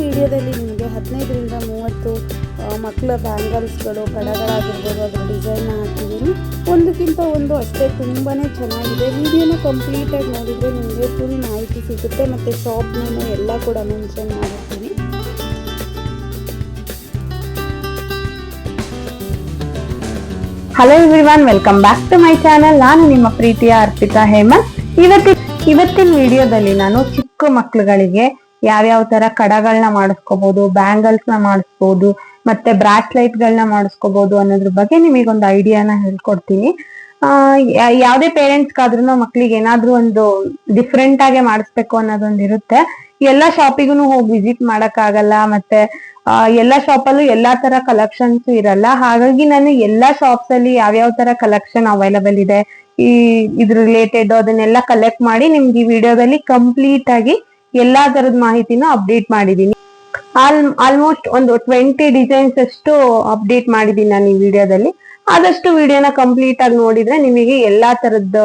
ವಿಡಿಯೋದಲ್ಲಿ ನಿಮಗೆ ಹದಿನೈದರಿಂದ ಮೂವತ್ತು ಮಕ್ಕಳ ಬ್ಯಾಂಗಲ್ಸ್ಗಳು ಕಡಗಳಾಗಿರ್ಬೋದು ಅದರ ಡಿಸೈನ್ ಹಾಕಿದ್ದೀನಿ. ಒಂದಕ್ಕಿಂತ ಒಂದು ಅಷ್ಟೇ ತುಂಬಾ ಚೆನ್ನಾಗಿದೆ. ವಿಡಿಯೋನ ಕಂಪ್ಲೀಟಾಗಿ ನೋಡಿದರೆ ನಿಮಗೆ ಫುಲ್ ಮಾಹಿತಿ ಸಿಗುತ್ತೆ ಮತ್ತು ಶಾಪ್ ನೇಮು ಎಲ್ಲ ಕೂಡ ಮೆನ್ಷನ್ ಮಾಡಿರ್ತೀನಿ hello everyone welcome back to my channel ನಾನು ನಿಮ್ಮ ಪ್ರೀತಿಯ ಅರ್ಪಿತಾ ಹೇಮಂತ್. ಇವತ್ತಿನ ಇವತ್ತಿನ ವಿಡಿಯೋದಲ್ಲಿ ನಾನು ಚಿಕ್ಕ ಮಕ್ಳುಗಳಿಗೆ ಯಾವ್ಯಾವ ತರ ಕಡಗಳನ್ನ ಮಾಡಿಸ್ಕೋಬಹುದು ಬ್ಯಾಂಗಲ್ಸ್ನ ಮಾಡಿಸ್ಬೋದು, ಮತ್ತೆ ಬ್ರಾಸ್ಲೈಟ್ ಗಳನ್ನ ಮಾಡಿಸ್ಕೋಬಹುದು ಅನ್ನೋದ್ರ ಬಗ್ಗೆ ನಿಮಗೊಂದು ಐಡಿಯಾನ ಹೇಳ್ಕೊಡ್ತೀನಿ. ಆ ಯಾವ್ದೇ ಪೇರೆಂಟ್ಸ್ ಆದ್ರೂ ಮಕ್ಳಿಗೆ ಏನಾದ್ರೂ ಒಂದು ಡಿಫ್ರೆಂಟ್ ಆಗಿ ಮಾಡಿಸ್ಬೇಕು ಅನ್ನೋದೊಂದು ಇರುತ್ತೆ. ಎಲ್ಲಾ ಶಾಪಿಗೂ ಹೋಗಿ ವಿಸಿಟ್ ಮಾಡಕ್ ಆಗಲ್ಲ ಮತ್ತೆ ಎಲ್ಲಾ ಶಾಪಲ್ಲೂ ಎಲ್ಲಾ ತರ ಕಲೆಕ್ಷನ್ಸ್ ಇರಲ್ಲ. ಹಾಗಾಗಿ ನಾನು ಎಲ್ಲಾ ಶಾಪ್ಸ್ ಅಲ್ಲಿ ಯಾವ್ಯಾವ ತರ ಕಲೆಕ್ಷನ್ ಅವೈಲಬಲ್ ಇದೆ, ಈ, ಇದ್ರ ರಿಲೇಟೆಡ್ ಅದನ್ನೆಲ್ಲ ಕಲೆಕ್ಟ್ ಮಾಡಿ ನಿಮ್ಗೆ ಈ ವಿಡಿಯೋದಲ್ಲಿ ಕಂಪ್ಲೀಟ್ ಆಗಿ ಎಲ್ಲಾ ತರದ ಮಾಹಿತಿನ ಅಪ್ಡೇಟ್ ಮಾಡಿದೀನಿ. ಆಲ್ ಆಲ್ಮೋಸ್ಟ್ ಒಂದು ಟ್ವೆಂಟಿ ಡಿಸೈನ್ಸ್ ಅಷ್ಟು ಅಪ್ಡೇಟ್ ಮಾಡಿದೀನಿ ನಾನು ಈ ವಿಡಿಯೋದಲ್ಲಿ ಆದಷ್ಟು ವಿಡಿಯೋನ ಕಂಪ್ಲೀಟ್ ಆಗಿ ನೋಡಿದ್ರೆ ನಿಮಗೆ ಎಲ್ಲಾ ತರದ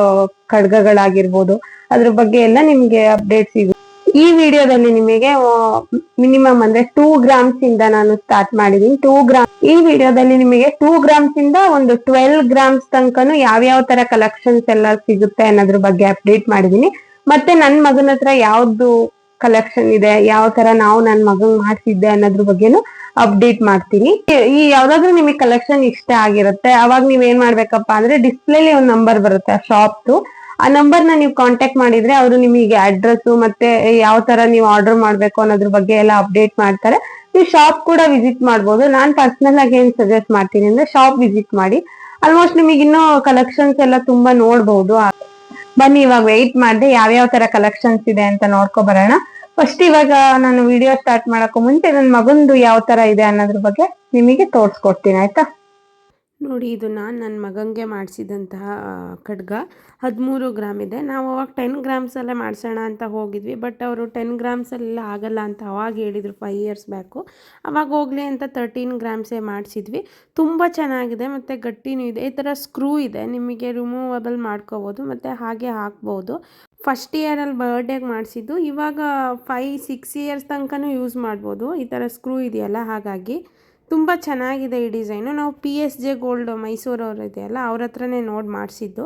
ಖಡ್ಗಗಳಾಗಿರ್ಬೋದು. ಅದ್ರ ಬಗ್ಗೆ ಎಲ್ಲ ನಿಮ್ಗೆ ಅಪ್ಡೇಟ್ ಸಿಗುತ್ತೆ ಈ ವಿಡಿಯೋದಲ್ಲಿ ನಿಮಗೆ ಮಿನಿಮಮ್ ಅಂದ್ರೆ ಟೂ ಗ್ರಾಮ್ಸ್ ಇಂದ ನಾನು ಸ್ಟಾರ್ಟ್ ಮಾಡಿದೀನಿ. ಟೂ ಗ್ರಾಮ್ ಈ ವಿಡಿಯೋದಲ್ಲಿ ನಿಮಗೆ ಟೂ ಗ್ರಾಮ್ಸ್ ಇಂದ ಒಂದು ಟ್ವೆಲ್ ಗ್ರಾಮ್ಸ್ ತನಕನು ಯಾವ್ಯಾವ ತರ ಕಲೆಕ್ಷನ್ಸ್ ಎಲ್ಲ ಸಿಗುತ್ತೆ ಅನ್ನೋದ್ರ ಬಗ್ಗೆ ಅಪ್ಡೇಟ್ ಮಾಡಿದೀನಿ. ಮತ್ತೆ ನನ್ ಮಗನ ಹತ್ರ ಯಾವ್ದು ಕಲೆಕ್ಷನ್ ಇದೆ, ಯಾವ ತರ ನಾವು ನನ್ನ ಮಗನ್ ಮಾಡ್ಸಿದ್ದೆ ಅನ್ನೋದ್ರ ಬಗ್ಗೆನು ಅಪ್ಡೇಟ್ ಮಾಡ್ತೀನಿ. ಈ- ಯಾವ್ದಾದ್ರು ನಿಮಗೆ ಕಲೆಕ್ಷನ್ ಇಷ್ಟ ಆಗಿರುತ್ತೆ, ಅವಾಗ ನೀವ್ ಏನ್ ಮಾಡ್ಬೇಕಪ್ಪ ಅಂದ್ರೆ ಡಿಸ್ಪ್ಲೇಲಿ ಒಂದ್ ನಂಬರ್ ಬರುತ್ತೆ ಶಾಪ್ದು ಆ ನಂಬರ್ನ ನೀವು ಕಾಂಟ್ಯಾಕ್ಟ್ ಮಾಡಿದ್ರೆ ಅವರು ನಿಮಗೆ ಅಡ್ರೆಸ್ ಮತ್ತೆ ಯಾವ ತರ ನೀವು ಆರ್ಡರ್ ಮಾಡ್ಬೇಕು ಅನ್ನೋದ್ರ ಬಗ್ಗೆ ಎಲ್ಲ ಅಪ್ಡೇಟ್ ಮಾಡ್ತಾರೆ. ನೀವು ಶಾಪ್ ಕೂಡ ವಿಸಿಟ್ ಮಾಡ್ಬೋದು. ನಾನ್ ಪರ್ಸನಲ್ ಆಗಿ ಏನ್ ಸಜೆಸ್ಟ್ ಮಾಡ್ತೀನಿ ಅಂದ್ರೆ ಶಾಪ್ ವಿಸಿಟ್ ಮಾಡಿ. ಆಲ್ಮೋಸ್ಟ್ ನಿಮಗೆ ಇನ್ನೂ ಕಲೆಕ್ಷನ್ಸ್ ಎಲ್ಲ ತುಂಬಾ ನೋಡ್ಬಹುದು ಬನ್ನಿ, ಇವಾಗ ವೆಯ್ಟ್ ಮಾಡಿದೆ ಯಾವ್ಯಾವ ತರ ಕಲೆಕ್ಷನ್ಸ್ ಇದೆ ಅಂತ ನೋಡ್ಕೊ ಬರೋಣ. ಫಸ್ಟ್ ಇವಾಗ ನಾನು ವಿಡಿಯೋ ಸ್ಟಾರ್ಟ್ ಮಾಡಕ್ಕೂ ಮುಂಚೆ ನನ್ನ ಮಗಂದು ಯಾವ ತರ ಇದೆ ಅನ್ನೋದ್ರ ಬಗ್ಗೆ ನಿಮಗೆ ತೋರಿಸ್ಕೊಡ್ತೀನಿ, ಆಯ್ತಾ? ನೋಡಿ, ಇದು ನಾನು ನನ್ನ ಮಗಂಗೆ ಮಾಡಿಸಿದಂತಹ ಖಡ್ಗ. ಹದಿಮೂರು ಗ್ರಾಮ್ ಇದೆ. ನಾವು ಅವಾಗ ಟೆನ್ ಗ್ರಾಮ್ಸಲ್ಲೇ ಮಾಡಿಸೋಣ ಅಂತ ಹೋಗಿದ್ವಿ. ಬಟ್ ಅವರು ಟೆನ್ ಗ್ರಾಮ್ಸಲ್ಲೆಲ್ಲ ಆಗಲ್ಲ ಅಂತ ಅವಾಗ ಹೇಳಿದರು ಫೈವ್ ಇಯರ್ಸ್ ಬ್ಯಾಕು ಅವಾಗ ಹೋಗಲಿ ಅಂತ ತರ್ಟೀನ್ ಗ್ರಾಮ್ಸೇ ಮಾಡಿಸಿದ್ವಿ. ತುಂಬ ಚೆನ್ನಾಗಿದೆ. ಮತ್ತು ಗಟ್ಟಿನೂ ಇದೆ. ಈ ಥರ ಸ್ಕ್ರೂ ಇದೆ. ನಿಮಗೆ ರಿಮೂವಬಲ್ ಮಾಡ್ಕೋಬೋದು. ಮತ್ತು ಹಾಗೆ ಹಾಕ್ಬೋದು. ಫಸ್ಟ್ ಇಯರಲ್ಲಿ ಬರ್ಡೇಗೆ ಮಾಡಿಸಿದ್ದು. ಇವಾಗ ಫೈ ಸಿಕ್ಸ್ ಇಯರ್ಸ್ ತನಕನೂ ಯೂಸ್ ಮಾಡ್ಬೋದು. ಈ ಥರ ಸ್ಕ್ರೂ ಇದೆಯಲ್ಲ, ಹಾಗಾಗಿ ತುಂಬ ಚೆನ್ನಾಗಿದೆ ಈ ಡಿಸೈನು ನಾವು ಪಿ ಎಸ್ ಜೆ ಗೋಲ್ಡ್ ಮೈಸೂರವ್ರು ಇದೆಯಲ್ಲ ಅವ್ರ ಹತ್ರನೇ ನೋಡಿ ಮಾಡಿಸಿದ್ದು.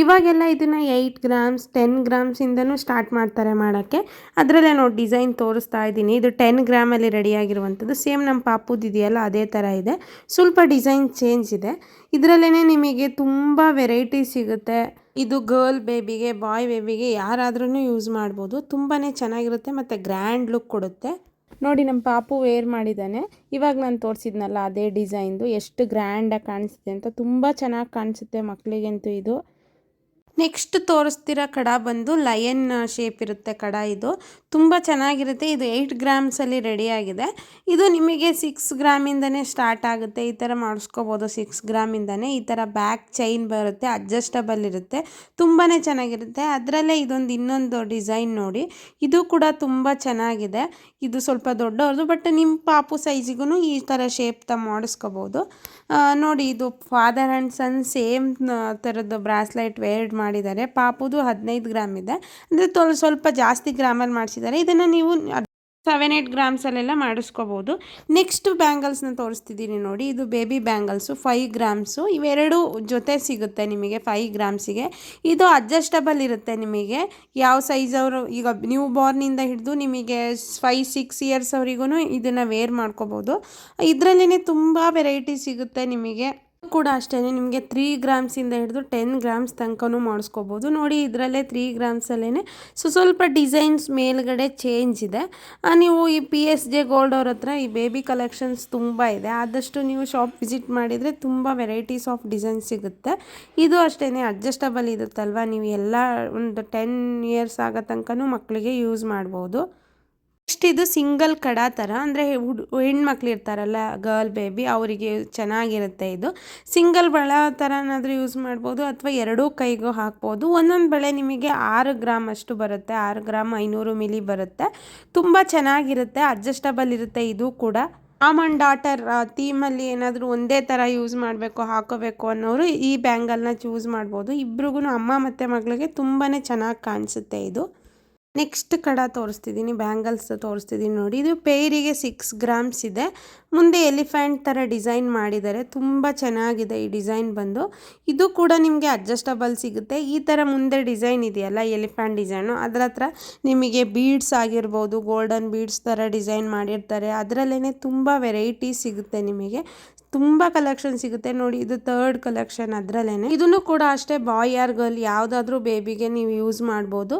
ಇವಾಗೆಲ್ಲ ಇದನ್ನು ಏಯ್ಟ್ ಗ್ರಾಮ್ಸ್ ಟೆನ್ ಗ್ರಾಮ್ಸಿಂದನೂ ಸ್ಟಾರ್ಟ್ ಮಾಡ್ತಾರೆ ಮಾಡೋಕ್ಕೆ. ಅದರಲ್ಲೇ ನೋಡಿ ಡಿಸೈನ್ ತೋರಿಸ್ತಾ ಇದ್ದೀನಿ. ಇದು ಟೆನ್ ಗ್ರಾಮಲ್ಲಿ ರೆಡಿಯಾಗಿರುವಂಥದ್ದು ಸೇಮ್ ನಮ್ಮ ಪಾಪುದು ಇದೆಯಲ್ಲ, ಅದೇ ಥರ ಇದೆ. ಸ್ವಲ್ಪ ಡಿಸೈನ್ ಚೇಂಜ್ ಇದೆ. ಇದರಲ್ಲೇ ನಿಮಗೆ ತುಂಬ ವೆರೈಟಿ ಸಿಗುತ್ತೆ. ಇದು ಗರ್ಲ್ ಬೇಬಿಗೆ ಬಾಯ್ ಬೇಬಿಗೆ ಯಾರಾದ್ರೂ ಯೂಸ್ ಮಾಡ್ಬೋದು. ತುಂಬಾ ಚೆನ್ನಾಗಿರುತ್ತೆ ಮತ್ತು ಗ್ರ್ಯಾಂಡ್ ಲುಕ್ ಕೊಡುತ್ತೆ. ನೋಡಿ ನಮ್ಮ ಪಾಪು ವೇರ್ ಮಾಡಿದ್ದಾನೆ. ಇವಾಗ ನಾನು ತೋರಿಸಿದ್ನಲ್ಲ, ಅದೇ ಡಿಸೈನ್ದು ಎಷ್ಟು ಗ್ರ್ಯಾಂಡಾಗಿ ಕಾಣಿಸುತ್ತೆ ಅಂತ ತುಂಬ ಚೆನ್ನಾಗಿ ಕಾಣಿಸುತ್ತೆ ಮಕ್ಕಳಿಗಂತೂ ಇದು. ನೆಕ್ಸ್ಟ್ ತೋರಿಸ್ತಿರೋ ಕಡ ಬಂದು ಲಯನ್ ಶೇಪ್ ಇರುತ್ತೆ ಕಡ ಇದು. ತುಂಬ ಚೆನ್ನಾಗಿರುತ್ತೆ. ಇದು ಏಯ್ಟ್ ಗ್ರಾಮ್ಸಲ್ಲಿ ರೆಡಿಯಾಗಿದೆ ಇದು ನಿಮಗೆ ಸಿಕ್ಸ್ ಗ್ರಾಮಿಂದನೇ ಸ್ಟಾರ್ಟ್ ಆಗುತ್ತೆ. ಈ ಥರ ಮಾಡಿಸ್ಕೋಬೋದು ಸಿಕ್ಸ್ ಗ್ರಾಮಿಂದನೇ ಈ ಥರ ಬ್ಯಾಕ್ ಚೈನ್ ಬರುತ್ತೆ. ಅಡ್ಜಸ್ಟಬಲ್ ಇರುತ್ತೆ. ತುಂಬಾ ಚೆನ್ನಾಗಿರುತ್ತೆ. ಅದರಲ್ಲೇ ಇದೊಂದು ಇನ್ನೊಂದು ಡಿಸೈನ್ ನೋಡಿ. ಇದು ಕೂಡ ತುಂಬ ಚೆನ್ನಾಗಿದೆ. ಇದು ಸ್ವಲ್ಪ ದೊಡ್ಡವ್ರದ್ದು ಬಟ್ ನಿಮ್ಮ ಪಾಪು ಸೈಜಿಗೂ ಈ ಥರ ಶೇಪ್ ತ ಮಾಡಿಸ್ಕೋಬೋದು. ನೋಡಿ ಇದು ಫಾದರ್ ಆ್ಯಂಡ್ ಸನ್ ಸೇಮ್ ಥರದ್ದು ಬ್ರಾಸ್ಲೈಟ್ ವೇರ್ಡ್ ಮಾಡಿದ್ದಾರೆ. ಪಾಪುದು ಹದಿನೈದು ಗ್ರಾಮ್ ಇದೆ. ಅಂದರೆ ತೊಲ್, ಸ್ವಲ್ಪ ಜಾಸ್ತಿ ಗ್ರಾಮಲ್ಲಿ ಮಾಡಿಸಿದ್ದಾರೆ. ಇದನ್ನು ನೀವು ಸೆವೆನ್ ಏಯ್ಟ್ ಗ್ರಾಮ್ಸಲ್ಲೆಲ್ಲ ಮಾಡಿಸ್ಕೋಬೋದು. ನೆಕ್ಸ್ಟ್ ಬ್ಯಾಂಗಲ್ಸ್ನ ತೋರಿಸ್ತಿದ್ದೀನಿ ನೋಡಿ. ಇದು ಬೇಬಿ ಬ್ಯಾಂಗಲ್ಸು ಫೈವ್ ಗ್ರಾಮ್ಸು ಇವೆರಡು ಜೊತೆ ಸಿಗುತ್ತೆ ನಿಮಗೆ ಫೈವ್ ಗ್ರಾಮ್ಸಿಗೆ ಇದು ಅಡ್ಜಸ್ಟಬಲ್ ಇರುತ್ತೆ ನಿಮಗೆ. ಯಾವ ಸೈಜ್ ಅವರು, ಈಗ ನ್ಯೂ ಬಾರ್ನಿಂದ ಹಿಡಿದು ನಿಮಗೆ ಫೈವ್ ಸಿಕ್ಸ್ ಇಯರ್ಸ್ ಅವರಿಗೂ ಇದನ್ನು ವೇರ್ ಮಾಡ್ಕೋಬೋದು. ಇದರಲ್ಲೇ ತುಂಬ ವೆರೈಟಿ ಸಿಗುತ್ತೆ ನಿಮಗೆ. ಕೂಡ ಅಷ್ಟೇ ನಿಮಗೆ ತ್ರೀ ಗ್ರಾಮ್ಸಿಂದ ಹಿಡಿದು ಟೆನ್ ಗ್ರಾಮ್ಸ್ ತನಕನೂ ಮಾಡಿಸ್ಕೋಬೋದು. ನೋಡಿ, ಇದರಲ್ಲೇ ತ್ರೀ ಗ್ರಾಮ್ಸಲ್ಲೇ ಸೊ ಸ್ವಲ್ಪ ಡಿಸೈನ್ಸ್ ಮೇಲ್ಗಡೆ ಚೇಂಜ್ ಇದೆ. ನೀವು ಈ ಪಿ ಎಸ್ ಜೆ ಗೋಲ್ಡ್ ಅವ್ರ ಹತ್ರ ಈ ಬೇಬಿ ಕಲೆಕ್ಷನ್ಸ್ ತುಂಬ ಇದೆ. ಆದಷ್ಟು ನೀವು ಶಾಪ್ ವಿಸಿಟ್ ಮಾಡಿದರೆ ತುಂಬ ವೆರೈಟೀಸ್ ಆಫ್ ಡಿಸೈನ್ಸ್ ಸಿಗುತ್ತೆ. ಇದು ಅಷ್ಟೇ ಅಡ್ಜಸ್ಟಬಲ್ ಇರುತ್ತಲ್ವ? ನೀವು ಎಲ್ಲ ಒಂದು ಟೆನ್ ಇಯರ್ಸ್ ಆಗೋ ತನಕನೂ ಮಕ್ಕಳಿಗೆ ಯೂಸ್ ಮಾಡ್ಬೋದು. ನೆಕ್ಸ್ಟ್ ಇದು ಸಿಂಗಲ್ ಕಡ ಥರ ಅಂದರೆ ಹೆಣ್ಮಕ್ಳು ಇರ್ತಾರಲ್ಲ ಗರ್ಲ್ ಬೇಬಿ ಅವರಿಗೆ ಚೆನ್ನಾಗಿರುತ್ತೆ ಇದು. ಸಿಂಗಲ್ ಬಳೆ ಥರನಾದರೂ ಯೂಸ್ ಮಾಡ್ಬೋದು, ಅಥವಾ ಎರಡೂ ಕೈಗೂ ಹಾಕ್ಬೋದು. ಒಂದೊಂದು ಬಳೆ ನಿಮಗೆ ಆರು ಗ್ರಾಮ್ ಅಷ್ಟು ಬರುತ್ತೆ, ಆರು ಗ್ರಾಮ್ ಐನೂರು ಮಿಲಿ ಬರುತ್ತೆ. ತುಂಬ ಚೆನ್ನಾಗಿರುತ್ತೆ ಅಡ್ಜಸ್ಟಬಲ್ ಇರುತ್ತೆ ಇದು ಕೂಡ. ಆಮಂಡ್ ಡಾಟರ್ ಥೀಮಲ್ಲಿ ಏನಾದರೂ ಒಂದೇ ಥರ ಯೂಸ್ ಮಾಡಬೇಕು, ಹಾಕೋಬೇಕು ಅನ್ನೋರು ಈ ಬ್ಯಾಂಗಲ್ನ ಚೂಸ್ ಮಾಡ್ಬೋದು. ಇಬ್ರಿಗೂ ಅಮ್ಮ ಮತ್ತು ಮಗಳಿಗೆ ತುಂಬಾ ಚೆನ್ನಾಗಿ ಕಾಣಿಸುತ್ತೆ ಇದು. ನೆಕ್ಸ್ಟ್ ಕಡ ತೋರಿಸ್ತಿದ್ದೀನಿ ಬ್ಯಾಂಗಲ್ಸ್ ತೋರಿಸ್ತಿದ್ದೀನಿ ನೋಡಿ. ಇದು ಪೇರಿಗೆ ಸಿಕ್ಸ್ ಗ್ರಾಮ್ಸ್ ಇದೆ. ಮುಂದೆ ಎಲಿಫೆಂಟ್ ಥರ ಡಿಸೈನ್ ಮಾಡಿದ್ದಾರೆ ತುಂಬ ಚೆನ್ನಾಗಿದೆ ಈ ಡಿಸೈನ್ ಬಂದು. ಇದು ಕೂಡ ನಿಮಗೆ ಅಡ್ಜಸ್ಟಬಲ್ ಸಿಗುತ್ತೆ. ಈ ಥರ ಮುಂದೆ ಡಿಸೈನ್ ಇದೆಯಲ್ಲ, ಎಲಿಫೆಂಟ್ ಡಿಸೈನು, ಅದರ ಹತ್ರ ನಿಮಗೆ ಬೀಡ್ಸ್ ಆಗಿರ್ಬೋದು, ಗೋಲ್ಡನ್ ಬೀಡ್ಸ್ ಥರ ಡಿಸೈನ್ ಮಾಡಿರ್ತಾರೆ. ಅದರಲ್ಲೇ ತುಂಬ ವೆರೈಟಿ ಸಿಗುತ್ತೆ ನಿಮಗೆ. ತುಂಬ ಕಲೆಕ್ಷನ್ ಸಿಗುತ್ತೆ. ನೋಡಿ, ಇದು ಥರ್ಡ್ ಕಲೆಕ್ಷನ್ ಅದರಲ್ಲೇ ಇದನ್ನು ಕೂಡ ಅಷ್ಟೇ ಬಾಯ್ ಆರ್ ಗರ್ಲ್ ಯಾವುದಾದ್ರೂ ಬೇಬಿಗೆ ನೀವು ಯೂಸ್ ಮಾಡ್ಬೋದು.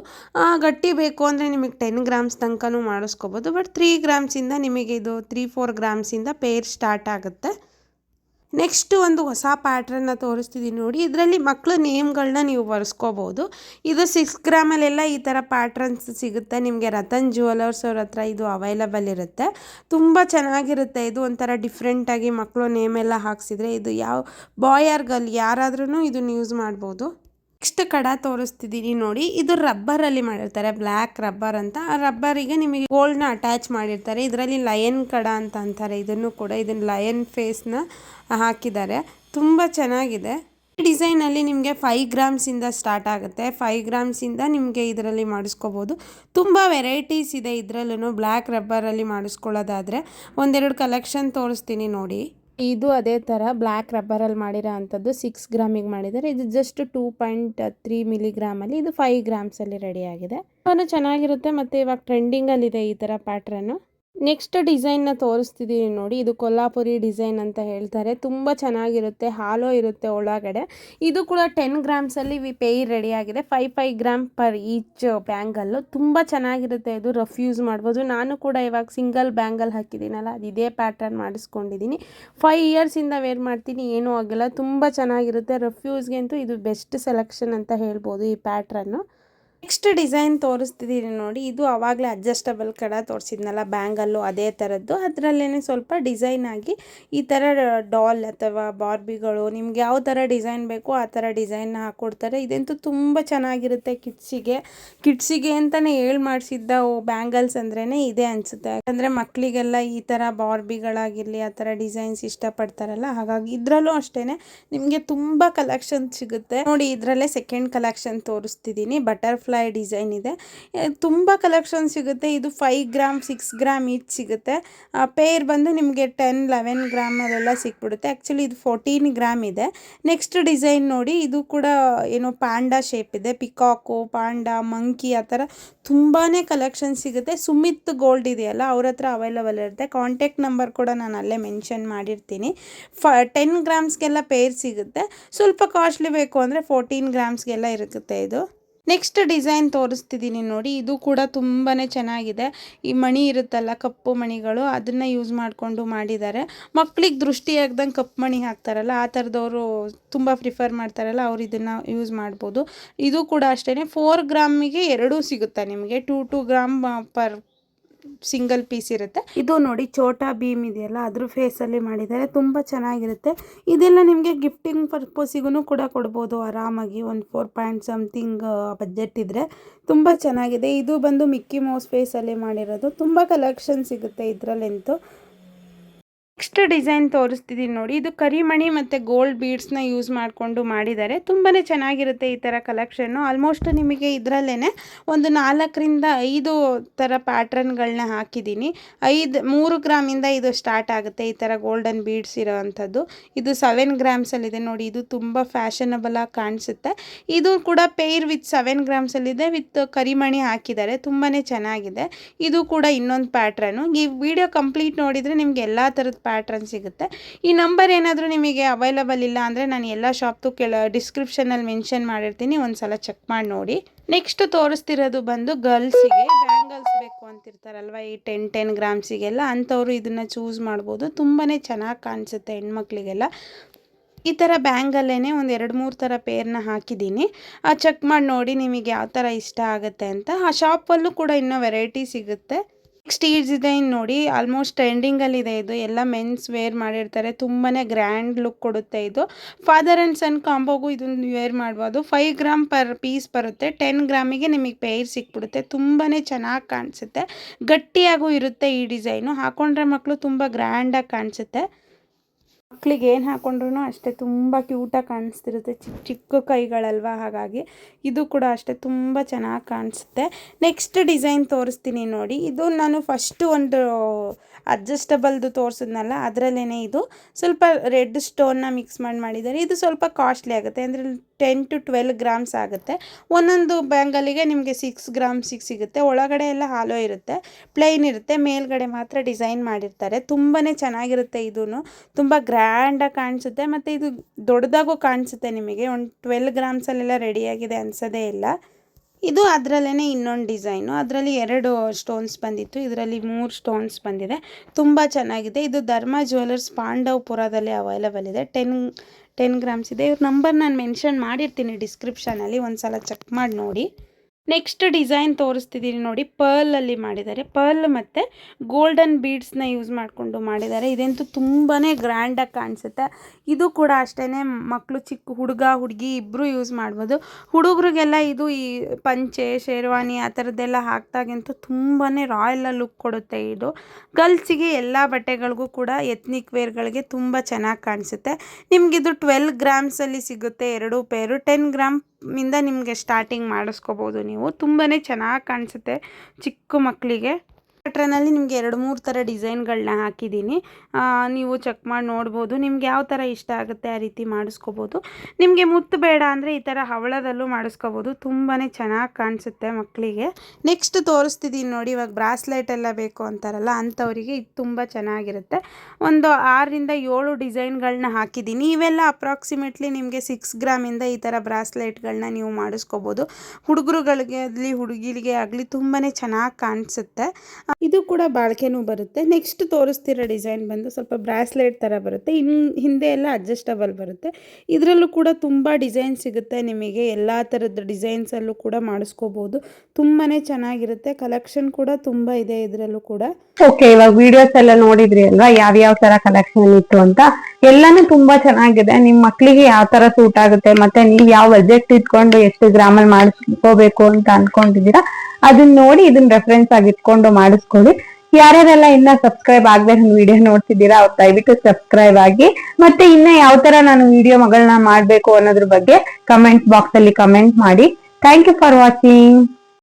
ಗಟ್ಟಿ ಬೇಕು ಅಂದರೆ ನಿಮಗೆ ಟೆನ್ ಗ್ರಾಮ್ಸ್ ತನಕನೂ ಮಾಡಿಸ್ಕೋಬೋದು. ಬಟ್ ತ್ರೀ ಗ್ರಾಮ್ಸಿಂದ ನಿಮಗೆ ಇದು ತ್ರೀ, ಫೋರ್ ಗ್ರಾಮ್ಸಿಂದ ಪೇರ್ ಸ್ಟಾರ್ಟ್ ಆಗುತ್ತೆ. ನೆಕ್ಸ್ಟ್ ಒಂದು ಹೊಸ ಪ್ಯಾಟ್ರನ್ನ ತೋರಿಸ್ತಿದ್ದೀನಿ ನೋಡಿ. ಇದರಲ್ಲಿ ಮಕ್ಕಳು ನೇಮ್ಗಳನ್ನ ನೀವು ಬರ್ಸ್ಕೋಬೋದು. ಇದು ಸಿಕ್ಸ್ ಗ್ರಾಮಲ್ಲೆಲ್ಲ ಈ ಥರ ಪ್ಯಾಟ್ರನ್ಸ್ ಸಿಗುತ್ತೆ. ನಿಮಗೆ ರತನ್ ಜ್ಯುವೆಲರ್ಸ್ ಅವ್ರ ಹತ್ರ ಇದು ಅವೈಲಬಲ್ ಇರುತ್ತೆ. ತುಂಬ ಚೆನ್ನಾಗಿರುತ್ತೆ. ಇದು ಒಂಥರ ಡಿಫ್ರೆಂಟಾಗಿ ಮಕ್ಕಳು ನೇಮೆಲ್ಲ ಹಾಕ್ಸಿದ್ರೆ ಇದು ಯಾವ ಬಾಯ್ ಆರ್ ಗರ್ಲ್ ಯಾರಾದ್ರೂ ಇದನ್ನು ಯೂಸ್ ಮಾಡ್ಬೋದು. ನೆಕ್ಸ್ಟ್ ಕಡ ತೋರಿಸ್ತಿದ್ದೀನಿ ನೋಡಿ. ಇದು ರಬ್ಬರ್ ಅಲ್ಲಿ ಮಾಡಿರ್ತಾರೆ ಬ್ಲ್ಯಾಕ್ ರಬ್ಬರ್ ಅಂತ. ಆ ರಬ್ಬರಿಗೆ ನಿಮಗೆ ಗೋಲ್ಡ್ನ ಅಟ್ಯಾಚ್ ಮಾಡಿರ್ತಾರೆ. ಇದರಲ್ಲಿ ಲಯನ್ ಕಡ ಅಂತ ಅಂತಾರೆ. ಇದನ್ನು ಕೂಡ ಇದನ್ನ ಲಯನ್ ಫೇಸ್ನ ಹಾಕಿದ್ದಾರೆ. ತುಂಬ ಚೆನ್ನಾಗಿದೆ. ಈ ಡಿಸೈನಲ್ಲಿ ನಿಮಗೆ ಫೈವ್ ಗ್ರಾಮ್ಸಿಂದ ಸ್ಟಾರ್ಟ್ ಆಗುತ್ತೆ. ಫೈವ್ ಗ್ರಾಮ್ಸಿಂದ ನಿಮಗೆ ಇದರಲ್ಲಿ ಮಾಡಿಸ್ಕೋಬೋದು. ತುಂಬ ವೆರೈಟೀಸ್ ಇದೆ ಇದರಲ್ಲೂ ಬ್ಲ್ಯಾಕ್ ರಬ್ಬರಲ್ಲಿ ಮಾಡಿಸ್ಕೊಳ್ಳೋದಾದರೆ ಒಂದೆರಡು ಕಲೆಕ್ಷನ್ ತೋರಿಸ್ತೀನಿ ನೋಡಿ. ಇದು ಅದೇ ಥರ ಬ್ಲ್ಯಾಕ್ ರಬ್ಬರಲ್ಲಿ ಮಾಡಿರೋ ಅಂಥದ್ದು ಸಿಕ್ಸ್ ಗ್ರಾಮಿಗೆ ಮಾಡಿದ್ದಾರೆ. ಇದು ಜಸ್ಟ್ ಟೂ ಪಾಯಿಂಟ್ ತ್ರೀ ಮಿಲಿಗ್ರಾಮಲ್ಲಿ ಇದು ಫೈವ್ ಗ್ರಾಮ್ಸಲ್ಲಿ ರೆಡಿಯಾಗಿದೆ ತುಂಬಾ ಚೆನ್ನಾಗಿರುತ್ತೆ ಮತ್ತು ಇವಾಗ ಟ್ರೆಂಡಿಂಗಲ್ಲಿದೆ ಈ ಥರ ಪ್ಯಾಟ್ರನ್ನು ನೆಕ್ಸ್ಟ್ ಡಿಸೈನ್ನ ತೋರಿಸ್ತಿದ್ದೀನಿ ನೋಡಿ. ಇದು ಕೊಲ್ಲಾಪುರಿ ಡಿಸೈನ್ ಅಂತ ಹೇಳ್ತಾರೆ. ತುಂಬ ಚೆನ್ನಾಗಿರುತ್ತೆ. ಹಾಲೋ ಇರುತ್ತೆ ಒಳಗಡೆ. ಇದು ಕೂಡ ಟೆನ್ ಗ್ರಾಮ್ಸಲ್ಲಿ ವಿ ರೆಡಿ ಆಗಿದೆ. Five five gram per each bangle ತುಂಬ ಚೆನ್ನಾಗಿರುತ್ತೆ. ಇದು ರಫ್ ಯೂಸ್ ಮಾಡ್ಬೋದು. ನಾನು ಕೂಡ ಇವಾಗ ಸಿಂಗಲ್ ಬ್ಯಾಂಗಲ್ ಹಾಕಿದ್ದೀನಲ್ಲ, ಅದು ಇದೇ ಪ್ಯಾಟರ್ನ್ ಮಾಡಿಸ್ಕೊಂಡಿದ್ದೀನಿ. ಫೈವ್ ಇಯರ್ಸಿಂದ ವೇರ್ ಮಾಡ್ತೀನಿ. ಏನೂ ಆಗಿಲ್ಲ. ತುಂಬ ಚೆನ್ನಾಗಿರುತ್ತೆ. ರಫ್ ಯೂಸ್ಗೆ ಅಂತೂ ಇದು ಬೆಸ್ಟ್ ಸೆಲೆಕ್ಷನ್ ಅಂತ ಹೇಳ್ಬೋದು ಈ ಪ್ಯಾಟ್ರನ್ನು ನೆಕ್ಸ್ಟ್ ಡಿಸೈನ್ ತೋರಿಸ್ತಿದ್ದೀನಿ ನೋಡಿ. ಇದು ಆವಾಗಲೇ ಅಡ್ಜಸ್ಟಬಲ್ ಕಡ ತೋರಿಸಿದ್ನಲ್ಲ, ಬ್ಯಾಂಗಲ್ಲು ಅದೇ ಥರದ್ದು ಅದರಲ್ಲೇ ಸ್ವಲ್ಪ ಡಿಸೈನ್ ಆಗಿ ಈ ಥರ ಡಾಲ್ ಅಥವಾ ಬಾರ್ಬಿಗಳು ನಿಮ್ಗೆ ಯಾವ ಥರ ಡಿಸೈನ್ ಬೇಕೋ ಆ ಥರ ಡಿಸೈನ್ನ ಹಾಕ್ಕೊಡ್ತಾರೆ ಇದಂತೂ ತುಂಬ ಚೆನ್ನಾಗಿರುತ್ತೆ ಕಿಡ್ಸಿಗೆ. ಕಿಡ್ಸಿಗೆ ಅಂತಲೇ ಹೇಳಿ ಮಾಡಿಸಿದ್ದ ಬ್ಯಾಂಗಲ್ಸ್ ಅಂದ್ರೇ ಇದೆ ಅನಿಸುತ್ತೆ. ಯಾಕಂದರೆ ಮಕ್ಕಳಿಗೆಲ್ಲ ಈ ಥರ ಬಾರ್ಬಿಗಳಾಗಿರಲಿ, ಆ ಥರ ಡಿಸೈನ್ಸ್ ಇಷ್ಟಪಡ್ತಾರಲ್ಲ, ಹಾಗಾಗಿ ಇದರಲ್ಲೂ ಅಷ್ಟೇ ನಿಮಗೆ ತುಂಬ ಕಲೆಕ್ಷನ್ ಸಿಗುತ್ತೆ. ನೋಡಿ ಇದರಲ್ಲೇ ಸೆಕೆಂಡ್ ಕಲೆಕ್ಷನ್ ತೋರಿಸ್ತಿದ್ದೀನಿ ಬಟರ್ಫ್ಲೈ ಡಿಸೈನ್ ಇದೆ. ತುಂಬ ಕಲೆಕ್ಷನ್ ಸಿಗುತ್ತೆ. ಇದು five gram six gram each ಸಿಗುತ್ತೆ. ಪೇರ್ ಬಂದು ನಿಮಗೆ ಟೆನ್ ಲೆವೆನ್ ಗ್ರಾಮಲ್ಲೆಲ್ಲ ಸಿಕ್ಬಿಡುತ್ತೆ. ಆ್ಯಕ್ಚುಲಿ ಇದು ಫೋರ್ಟೀನ್ ಗ್ರಾಮ್ ಇದೆ. ನೆಕ್ಸ್ಟ್ ಡಿಸೈನ್ ನೋಡಿ, ಇದು ಕೂಡ, ಏನೋ ಪಾಂಡಾ ಶೇಪ್ ಇದೆ. ಪಿಕಾಕು ಪಾಂಡಾ ಮಂಕಿ ಆ ಥರ ತುಂಬಾ ಕಲೆಕ್ಷನ್ ಸಿಗುತ್ತೆ. ಸುಮಿತ್ ಗೋಲ್ಡ್ ಇದೆಯಲ್ಲ, ಅವ್ರ ಹತ್ರ ಅವೈಲಬಲ್ ಇರುತ್ತೆ. ಕಾಂಟ್ಯಾಕ್ಟ್ ನಂಬರ್ ಕೂಡ ನಾನು ಅಲ್ಲೇ ಮೆನ್ಷನ್ ಮಾಡಿರ್ತೀನಿ. ಫ ಟೆನ್ ಗ್ರಾಮ್ಸ್ಗೆಲ್ಲ ಪೇರ್ ಸಿಗುತ್ತೆ. ಸ್ವಲ್ಪ ಕಾಸ್ಟ್ಲಿ ಬೇಕು ಅಂದರೆ ಫೋರ್ಟೀನ್ ಗ್ರಾಮ್ಸ್ಗೆಲ್ಲ ಇರುತ್ತೆ ಇದು. ನೆಕ್ಸ್ಟ್ ಡಿಸೈನ್ ತೋರಿಸ್ತಿದ್ದೀನಿ ನೋಡಿ, ಇದು ಕೂಡ ತುಂಬಾ ಚೆನ್ನಾಗಿದೆ. ಈ ಮಣಿ ಇರುತ್ತಲ್ಲ, ಕಪ್ಪು ಮಣಿಗಳು, ಅದನ್ನು ಯೂಸ್ ಮಾಡಿಕೊಂಡು ಮಾಡಿದ್ದಾರೆ. ಮಕ್ಳಿಗೆ ದೃಷ್ಟಿ ಆಗ್ದಂಗೆ ಕಪ್ಪು ಮಣಿ ಹಾಕ್ತಾರಲ್ಲ, ಆ ಥರದವರು ತುಂಬ ಪ್ರಿಫರ್ ಮಾಡ್ತಾರಲ್ಲ, ಅವ್ರು ಇದನ್ನು ಯೂಸ್ ಮಾಡ್ಬೋದು. ಇದು ಕೂಡ ಅಷ್ಟೇ ಫೋರ್ ಗ್ರಾಮಿಗೆ ಎರಡೂ ಸಿಗುತ್ತೆ ನಿಮಗೆ? Two two gram per single piece ಇರುತ್ತೆ. ಇದು ನೋಡಿ ಚೋಟಾ ಭೀಮ್ ಇದೆಯಲ್ಲ, ಅದ್ರ ಫೇಸಲ್ಲಿ ಮಾಡಿದ್ದಾರೆ. ತುಂಬ ಚೆನ್ನಾಗಿರುತ್ತೆ. ಇದೆಲ್ಲ ನಿಮಗೆ ಗಿಫ್ಟಿಂಗ್ ಪರ್ಪೋಸಿಗೂ ಕೂಡ ಕೊಡ್ಬೋದು. ಆರಾಮಾಗಿ ಒಂದು ಫೋರ್ ಪಾಯಿಂಟ್ ಸಮಥಿಂಗ್ ಬಜೆಟ್ ಇದ್ದರೆ ತುಂಬ ಚೆನ್ನಾಗಿದೆ. ಇದು ಬಂದು ಮಿಕ್ಕಿ ಮೌಸ್ ಫೇಸಲ್ಲಿ ಮಾಡಿರೋದು. ತುಂಬ ಕಲೆಕ್ಷನ್ ಸಿಗುತ್ತೆ ಇದರಲ್ಲಂತೂ ನೆಕ್ಸ್ಟ್ ಡಿಸೈನ್ ತೋರಿಸ್ತಿದ್ದೀನಿ ನೋಡಿ. ಇದು ಕರಿಮಣಿ ಮತ್ತು ಗೋಲ್ಡ್ ಬೀಡ್ಸ್ನ ಯೂಸ್ ಮಾಡಿಕೊಂಡು ಮಾಡಿದ್ದಾರೆ. ತುಂಬಾ ಚೆನ್ನಾಗಿರುತ್ತೆ ಈ ಥರ ಕಲೆಕ್ಷನ್ನು. ಆಲ್ಮೋಸ್ಟ್ ನಿಮಗೆ ಇದರಲ್ಲೇ ಒಂದು ನಾಲ್ಕರಿಂದ ಐದು ಥರ ಪ್ಯಾಟ್ರನ್ಗಳನ್ನ ಹಾಕಿದ್ದೀನಿ ಐದು, ಮೂರು ಗ್ರಾಮಿಂದ ಇದು ಸ್ಟಾರ್ಟ್ ಆಗುತ್ತೆ ಈ ಥರ ಗೋಲ್ಡನ್ ಬೀಡ್ಸ್ ಇರೋವಂಥದ್ದು ಇದು ಸೆವೆನ್ ಗ್ರಾಮ್ಸಲ್ಲಿದೆ ನೋಡಿ. ಇದು ತುಂಬ ಫ್ಯಾಷನಬಲ್ ಆಗಿ ಕಾಣಿಸುತ್ತೆ. ಇದು ಕೂಡ ಪೇರ್ ವಿತ್ ಸೆವೆನ್ ಗ್ರಾಮ್ಸಲ್ಲಿದೆ ವಿತ್ ಕರಿಮಣಿ ಹಾಕಿದ್ದಾರೆ. ತುಂಬಾ ಚೆನ್ನಾಗಿದೆ. ಇದು ಕೂಡ ಇನ್ನೊಂದು ಪ್ಯಾಟ್ರನು. ಈ ವಿಡಿಯೋ ಕಂಪ್ಲೀಟ್ ನೋಡಿದರೆ ನಿಮಗೆ ಎಲ್ಲ ಥರದ ಪ್ಯಾಟ್ರನ್ ಸಿಗುತ್ತೆ. ಈ ನಂಬರ್ ಏನಾದರೂ ನಿಮಗೆ ಅವೈಲಬಲ್ ಇಲ್ಲ ಅಂದರೆ ನಾನು ಎಲ್ಲ ಶಾಪ್ದು ಕೆಲ ಡಿಸ್ಕ್ರಿಪ್ಷನಲ್ಲಿ ಮೆನ್ಷನ್ ಮಾಡಿರ್ತೀನಿ ಒಂದು ಸಲ ಚೆಕ್ ಮಾಡಿ ನೋಡಿ. ನೆಕ್ಸ್ಟ್ ತೋರಿಸ್ತಿರೋದು ಬಂದು ಗರ್ಲ್ಸಿಗೆ ಬ್ಯಾಂಗಲ್ಸ್ ಬೇಕು ಅಂತಿರ್ತಾರಲ್ವ, ಈ ಟೆನ್ ಟೆನ್ ಗ್ರಾಮ್ಸಿಗೆಲ್ಲ ಅಂಥವ್ರು ಇದನ್ನು ಚೂಸ್ ಮಾಡ್ಬೋದು. ತುಂಬಾ ಚೆನ್ನಾಗಿ ಕಾಣಿಸುತ್ತೆ ಹೆಣ್ಮಕ್ಳಿಗೆಲ್ಲ. ಈ ಥರ ಬ್ಯಾಂಗಲ್ಲೇ ಒಂದು ಎರಡು, ಮೂರು ಥರ ಪೇರ್ನ ಹಾಕಿದ್ದೀನಿ. ಚೆಕ್ ಮಾಡಿ ನೋಡಿ ನಿಮಗೆ ಯಾವ ಥರ ಇಷ್ಟ ಆಗುತ್ತೆ ಅಂತ. ಆ ಶಾಪಲ್ಲೂ ಕೂಡ ಇನ್ನೂ ವೆರೈಟಿ ಸಿಗುತ್ತೆ. ನೆಕ್ಸ್ಟ್ ಈ ಡಿಸೈನ್ ನೋಡಿ ಆಲ್ಮೋಸ್ಟ್ ಟ್ರೆಂಡಿಂಗಲ್ಲಿದೆ ಇದು ಎಲ್ಲ ಮೆನ್ಸ್ ವೇರ್ ಮಾಡಿರ್ತಾರೆ. ತುಂಬಾ ಗ್ರ್ಯಾಂಡ್ ಲುಕ್ ಕೊಡುತ್ತೆ ಇದು. ಫಾದರ್ ಆ್ಯಂಡ್ ಸನ್ ಕಾಂಬೋಗೂ ಇದನ್ನು ವೇರ್ ಮಾಡ್ಬೋದು. ಫೈವ್ ಗ್ರಾಮ್ ಪರ್ ಪೀಸ್ ಬರುತ್ತೆ. ಟೆನ್ ಗ್ರಾಮಿಗೆ ನಿಮಗೆ ಪೇರ್ ಸಿಕ್ಬಿಡುತ್ತೆ. ತುಂಬಾ ಚೆನ್ನಾಗಿ ಕಾಣಿಸುತ್ತೆ. ಗಟ್ಟಿಯಾಗೂ ಇರುತ್ತೆ ಈ ಡಿಸೈನು. ಹಾಕೊಂಡ್ರೆ ಮಕ್ಕಳು ತುಂಬ ಗ್ರ್ಯಾಂಡಾಗಿ ಕಾಣಿಸುತ್ತೆ. ಮಕ್ಳಿಗೆ ಏನು ಹಾಕೊಂಡ್ರು ಅಷ್ಟೇ ತುಂಬ ಕ್ಯೂಟಾಗಿ ಕಾಣಿಸ್ತಿರುತ್ತೆ. ಚಿಕ್ಕ ಚಿಕ್ಕ ಕೈಗಳಲ್ವ ಹಾಗಾಗಿ ಇದು ಕೂಡ ಅಷ್ಟೇ ತುಂಬ ಚೆನ್ನಾಗಿ ಕಾಣಿಸುತ್ತೆ. ನೆಕ್ಸ್ಟ್ ಡಿಸೈನ್ ತೋರಿಸ್ತೀನಿ ನೋಡಿ. ಇದು ನಾನು ಫಸ್ಟು ಒಂದು ಅಡ್ಜಸ್ಟಬಲ್ದು ತೋರಿಸಿದ್ನಲ್ಲ ಅದರಲ್ಲೇ ಇದು. ಸ್ವಲ್ಪ ರೆಡ್ ಸ್ಟೋನ್ನ ಮಿಕ್ಸ್ ಮಾಡಿ ಮಾಡಿದ್ದಾರೆ. ಇದು ಸ್ವಲ್ಪ ಕಾಸ್ಟ್ಲಿ ಆಗುತ್ತೆ. ಅಂದರೆ ಟೆನ್ ಟು ಟ್ವೆಲ್ ಗ್ರಾಮ್ಸ್ ಆಗುತ್ತೆ. ಒಂದೊಂದು ಬ್ಯಾಂಗಲಿಗೆ ನಿಮಗೆ ಸಿಕ್ಸ್ ಗ್ರಾಮ್ಸಿಗೆ ಸಿಗುತ್ತೆ. ಒಳಗಡೆ ಎಲ್ಲ ಹಾಲೋ ಇರುತ್ತೆ. ಪ್ಲೈನ್ ಇರುತ್ತೆ. ಮೇಲ್ಗಡೆ ಮಾತ್ರ ಡಿಸೈನ್ ಮಾಡಿರ್ತಾರೆ. ತುಂಬಾ ಚೆನ್ನಾಗಿರುತ್ತೆ ಇದೂ ತುಂಬ ಗ್ರ್ಯಾಂಡಾಗಿ ಕಾಣಿಸುತ್ತೆ ಮತ್ತು ಇದು ದೊಡ್ಡದಾಗೂ ಕಾಣಿಸುತ್ತೆ ನಿಮಗೆ. ಒಂದು ಟ್ವೆಲ್ ಗ್ರಾಮ್ಸಲ್ಲೆಲ್ಲ ರೆಡಿಯಾಗಿದೆ ಅನಿಸೋದೇ ಇಲ್ಲ. ಇದು ಅದರಲ್ಲೇ ಇನ್ನೊಂದು ಡಿಸೈನು. ಅದರಲ್ಲಿ ಎರಡು ಸ್ಟೋನ್ಸ್ ಬಂದಿತ್ತು. ಇದರಲ್ಲಿ ಮೂರು ಸ್ಟೋನ್ಸ್ ಬಂದಿದೆ. ತುಂಬ ಚೆನ್ನಾಗಿದೆ. ಇದು ಧರ್ಮ ಜ್ಯುವೆಲರ್ಸ್ ಪಾಂಡವಪುರದಲ್ಲಿ ಅವೈಲಬಲ್ ಇದೆ. ಟೆನ್ ಟೆನ್ ಗ್ರಾಮ್ಸ್ ಇದೆ. ಇವ್ರ ನಂಬರ್ ನಾನು ಮೆನ್ಷನ್ ಮಾಡಿರ್ತೀನಿ ಡಿಸ್ಕ್ರಿಪ್ಷನಲ್ಲಿ. ಒಂದು ಸಲ ಚೆಕ್ ಮಾಡಿ ನೋಡಿ. ನೆಕ್ಸ್ಟ್ ಡಿಸೈನ್ ತೋರಿಸ್ತಿದ್ದೀನಿ ನೋಡಿ ಪರ್ಲಲ್ಲಿ ಮಾಡಿದ್ದಾರೆ. ಪರ್ಲ್ ಮತ್ತು ಗೋಲ್ಡನ್ ಬೀಡ್ಸ್ನ ಯೂಸ್ ಮಾಡಿಕೊಂಡು ಮಾಡಿದ್ದಾರೆ. ಇದಂತೂ ತುಂಬಾ ಗ್ರ್ಯಾಂಡಾಗಿ ಕಾಣಿಸುತ್ತೆ. ಇದು ಕೂಡ ಅಷ್ಟೇ ಮಕ್ಕಳು ಚಿಕ್ಕ ಹುಡುಗ, ಹುಡುಗಿ ಇಬ್ಬರು ಯೂಸ್ ಮಾಡ್ಬೋದು. ಹುಡುಗರಿಗೆಲ್ಲ ಇದು ಈ ಪಂಚೆ, ಶೇರ್ವಾನಿ ಆ ಥರದ್ದೆಲ್ಲ ಹಾಕ್ದಾಗಂತೂ ತುಂಬಾ ರಾಯಲ್ ಲುಕ್ ಕೊಡುತ್ತೆ ಇದು. ಗರ್ಲ್ಸಿಗೆ ಎಲ್ಲ ಬಟ್ಟೆಗಳಿಗೂ ಕೂಡ ಎತ್ನಿಕ್ ವೇರ್ಗಳಿಗೆ ತುಂಬ ಚೆನ್ನಾಗಿ ಕಾಣಿಸುತ್ತೆ. ನಿಮಗಿದು ಟ್ವೆಲ್ ಗ್ರಾಮ್ಸಲ್ಲಿ ಸಿಗುತ್ತೆ ಎರಡು ಪೇರು ಟೆನ್ ಗ್ರಾಮ್ ಮಿಂದ ನಿಮಗೆ ಸ್ಟಾರ್ಟಿಂಗ್ ಮಾಡಿಸ್ಕೋಬೋದು ನೀವು. ತುಂಬಾ ಚೆನ್ನಾಗಿ ಕಾಣಿಸುತ್ತೆ ಚಿಕ್ಕ ಮಕ್ಕಳಿಗೆ ಪ್ಯಾಟ್ರನಲ್ಲಿ ನಿಮಗೆ ಎರಡು, ಮೂರು ಥರ ಡಿಸೈನ್ಗಳನ್ನ ಹಾಕಿದ್ದೀನಿ. ನೀವು ಚೆಕ್ ಮಾಡಿ ನೋಡ್ಬೋದು. ನಿಮ್ಗೆ ಯಾವ ಥರ ಇಷ್ಟ ಆಗುತ್ತೆ ಆ ರೀತಿ ಮಾಡಿಸ್ಕೋಬೋದು. ನಿಮಗೆ ಮುತ್ತು ಬೇಡ ಅಂದರೆ ಈ ಥರ ಹವಳದಲ್ಲೂ ಮಾಡಿಸ್ಕೋಬೋದು. ತುಂಬಾ ಚೆನ್ನಾಗಿ ಕಾಣಿಸುತ್ತೆ ಮಕ್ಕಳಿಗೆ ನೆಕ್ಸ್ಟ್ ತೋರಿಸ್ತಿದ್ದೀನಿ ನೋಡಿ, ಇವಾಗ ಬ್ರಾಸ್ಲೆಟ್ ಎಲ್ಲ ಬೇಕು ಅಂತಾರಲ್ಲ, ಅಂಥವರಿಗೆ ಇದು ತುಂಬ ಚೆನ್ನಾಗಿರುತ್ತೆ. ಒಂದು ಆರರಿಂದ ಏಳು ಡಿಸೈನ್ಗಳನ್ನ ಹಾಕಿದ್ದೀನಿ. ಇವೆಲ್ಲ ಅಪ್ರಾಕ್ಸಿಮೇಟ್ಲಿ ನಿಮಗೆ ಸಿಕ್ಸ್ ಗ್ರಾಮಿಂದ ಈ ಥರ ಬ್ರಾಸ್ಲೆಟ್ಗಳನ್ನ ನೀವು ಮಾಡಿಸ್ಕೋಬೋದು. ಹುಡುಗರುಗಳಿಗೆ ಆಗಲಿ ಹುಡುಗಿರಿಗೆ ಆಗಲಿ ತುಂಬಾ ಚೆನ್ನಾಗಿ ಕಾಣಿಸುತ್ತೆ. ಇದು ಕೂಡ ಬಾಳ್ಕೆನೂ ಬರುತ್ತೆ. ನೆಕ್ಸ್ಟ್ ತೋರಿಸ್ತಿರೋ ಡಿಸೈನ್ ಬಂದು ಸ್ವಲ್ಪ ಬ್ರಾಸ್ಲೆಟ್ ಥರ ಬರುತ್ತೆ. ಇನ್ ಹಿಂದೆ ಎಲ್ಲ ಅಡ್ಜಸ್ಟಬಲ್ ಬರುತ್ತೆ. ಇದರಲ್ಲೂ ಕೂಡ ತುಂಬ ಡಿಸೈನ್ ಸಿಗುತ್ತೆ. ನಿಮಗೆ ಎಲ್ಲ ಥರದ ಡಿಸೈನ್ಸಲ್ಲೂ ಕೂಡ ಮಾಡಿಸ್ಕೋಬೋದು. ತುಂಬಾ ಚೆನ್ನಾಗಿರುತ್ತೆ. ಕಲೆಕ್ಷನ್ ಕೂಡ ತುಂಬ ಇದೆ ಇದರಲ್ಲೂ ಕೂಡ. ಓಕೆ ಇವಾಗ ವಿಡಿಯೋಸ್ ಎಲ್ಲ ನೋಡಿದ್ರಿ ಅಲ್ವಾ? ಯಾವ ಯಾವ ತರ ಕಲೆಕ್ಷನ್ ಇತ್ತು ಅಂತ? ಎಲ್ಲಾನು ತುಂಬಾ ಚೆನ್ನಾಗಿದೆ. ನಿಮ್ ಮಕ್ಳಿಗೆ ಯಾವ ತರ ಸೂಟ್ ಆಗುತ್ತೆ? ಮತ್ತೆ ನೀವ್ ಯಾವ ಬಜೆಟ್ ಇಟ್ಕೊಂಡು ಎಷ್ಟು ಗ್ರಾಮಲ್ಲಿ ಮಾಡಿಸ್ಕೋಬೇಕು ಅಂತ ಅನ್ಕೊಂಡಿದೀರಾ ಅದನ್ನ ನೋಡಿ ಇದನ್ನ ರೆಫರೆನ್ಸ್ ಆಗಿ ಇಟ್ಕೊಂಡು ಮಾಡಿಸ್ಕೊಳ್ಳಿ. ಯಾರ್ಯಾರೆಲ್ಲ ಇನ್ನ ಸಬ್ಸ್ಕ್ರೈಬ್ ಆಗದೆ ನನ್ನ ವಿಡಿಯೋ ನೋಡ್ತಿದ್ದೀರಾ, ಅವ್ರು ದಯವಿಟ್ಟು ಸಬ್ಸ್ಕ್ರೈಬ್ ಆಗಿ. ಮತ್ತೆ ಇನ್ನ ಯಾವ ತರ ನಾನು ವಿಡಿಯೋ ಮಗಳನ್ನ ಮಾಡ್ಬೇಕು ಅನ್ನೋದ್ರ ಬಗ್ಗೆ ಕಮೆಂಟ್ ಬಾಕ್ಸ್ ಅಲ್ಲಿ ಕಮೆಂಟ್ ಮಾಡಿ. Thank you for watching